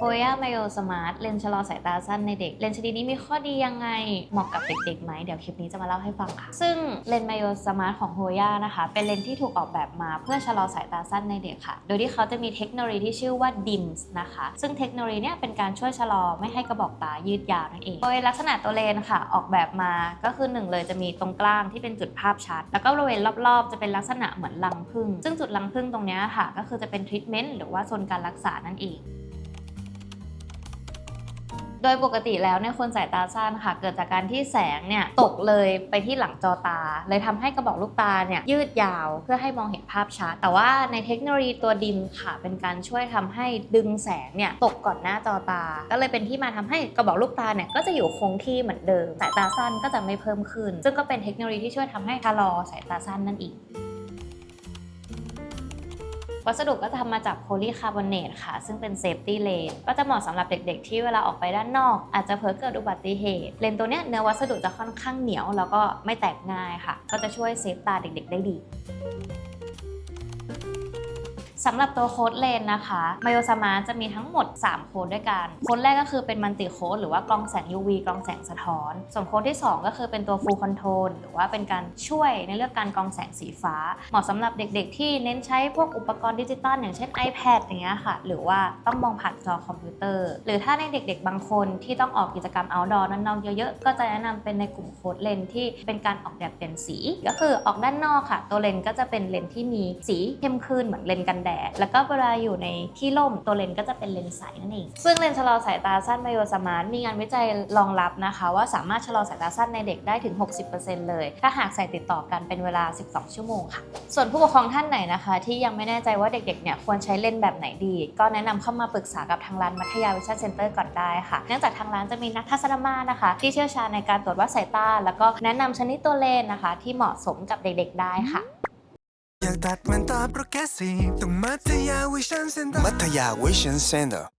โ o ย่าไมโอสมาร์ทเลนส์ชะลอสายตาสั้นในเด็ก เลนส์ชนิดนี้มีข้อดียังไง เหมาะกับเด็กๆไหม เดี๋ยวคลิปนี้จะมาเล่าให้ฟังค่ะ ซึ่งเลนส์ไมโอสมาร์ทของโ o ย่านะคะ เป็นเลนส์ที่ถูกออกแบบมาเพื่อชะลอสายตาสั้นในเด็กค่ะ โดยที่เขาจะมีเทคโนโลยีที่ชื่อว่า DIMS นะคะ ซึ่งเทคโนโลยีเนี้ยเป็นการช่วยชะลอไม่ให้กระบอกตายืดยาวนั่นเอง โดยลักษณะตัวเลนส์ค่ะออกแบบมาก็คือหนึ่งเลยจะมีตรงกลางที่เป็นจุดภาพชัด แล้วก็บริเวณรอบๆ จะเป็นลักษณะเหมือนรังผึ้งซึ่งจุดรังผึ้งตรงเนี้ยค่ะ ก็คือจะเป็นทรีทเมนต์หรือว่าโซนการรักษานั่นเอง โดยปกติแล้วในคนสายตาสั้นค่ะ เกิดจากการที่แสงเนี่ยตกเลยไปที่หลังจอตา เลยทำให้กระบอกลูกตาเนี่ยยืดยาว เพื่อให้มองเห็นภาพชัด แต่ว่าในเทคโนโลยีตัวดิมค่ะ เป็นการช่วยทำให้ดึงแสงเนี่ยตกก่อนหน้าจอตา ก็เลยเป็นที่มาทำให้กระบอกลูกตาเนี่ยก็จะอยู่คงที่เหมือนเดิม สายตาสั้นก็จะไม่เพิ่มขึ้น ซึ่งก็เป็นเทคโนโลยีที่ช่วยทำให้ชะลอสายตาสั้นนั่นเอง วัสดุก็จะทำมาจากโพลีคาร์บอเนตค่ะ ซึ่งเป็นเซฟตี้เลนก็จะเหมาะสำหรับเด็กๆ ที่เวลาออกไปด้านนอก อาจจะเผลอเกิดอุบัติเหตุ เลนตัวเนี้ยเนื้อวัสดุจะค่อนข้างเหนียว แล้วก็ไม่แตกง่ายค่ะ ก็จะช่วยเซฟตาเด็กๆ ได้ดี สำหรับตัวโค้ดเลนนะคะม y โ s สมาจะมีทั้งหมด 3 โค้ดด้วยกัน โค้ดแรกก็คือเป็นมัลติโค้ดหรือว่ากรองแสง UV กรองแสงสะท้อน ส่วนโค้ดที่ 2 ก็คือเป็นตัว Full Control หรือว่าเป็นการช่วยในเรื่องการกรองแสงสีฟ้า เหมาะสำหรับเด็กๆ ที่เน้นใช้พวกอุปกรณ์ดิจิตอลอย่างเช่น iPad อย่างเงี้ยค่ะ หรือว่าต้องมองผ่านจอคอมพิวเตอร์ หรือถ้าในเด็กๆ บางคนที่ต้องออกกิจกรรม outdoor ด้านนอกเยอะๆ ก็จะแนะนำเป็นในกลุ่มโค้ดเลนที่เป็นการออกแบบเปลี่ยนสี ก็คือออกด้านนอกค่ะ ตัวเลนก็จะเป็นเลนที่มีสีเข้มขึ้นเหมือนเลนกันแดด แล้วก็เวลาอยู่ในที่ร่มตัวเลนก็จะเป็นเลนใสนั่นเอง ซึ่งเลนชะลอสายตาสั้นไบโอสมาร์ทมีงานวิจัยรองรับนะคะ ว่าสามารถชะลอสายตาสั้นในเด็กได้ถึง 60%เลย ถ้าหากใส่ติดต่อกันเป็นเวลา 12 ชั่วโมงค่ะ ส่วนผู้ปกครองท่านไหนนะคะ ที่ยังไม่แน่ใจว่าเด็กๆเนี่ยควรใช้เลนส์แบบไหนดี ก็แนะนำเข้ามาปรึกษากับทางร้านมัธยาวิชาเซ็นเตอร์ก่อนได้ค่ะ เนื่องจากทางร้านจะมีนักทัศนมาตรนะคะ ที่เชี่ยวชาญในการตรวจวัดสายตา แล้วก็แนะนำชนิดตัวเลนส์นะคะ ที่เหมาะสมกับเด็กๆได้ค่ะ อยากตัดมันตาโปรแกรสซีฟต้องมัธยาวิชันเซ็นเตอร์มัธยาวิชันเซ็นเตอร์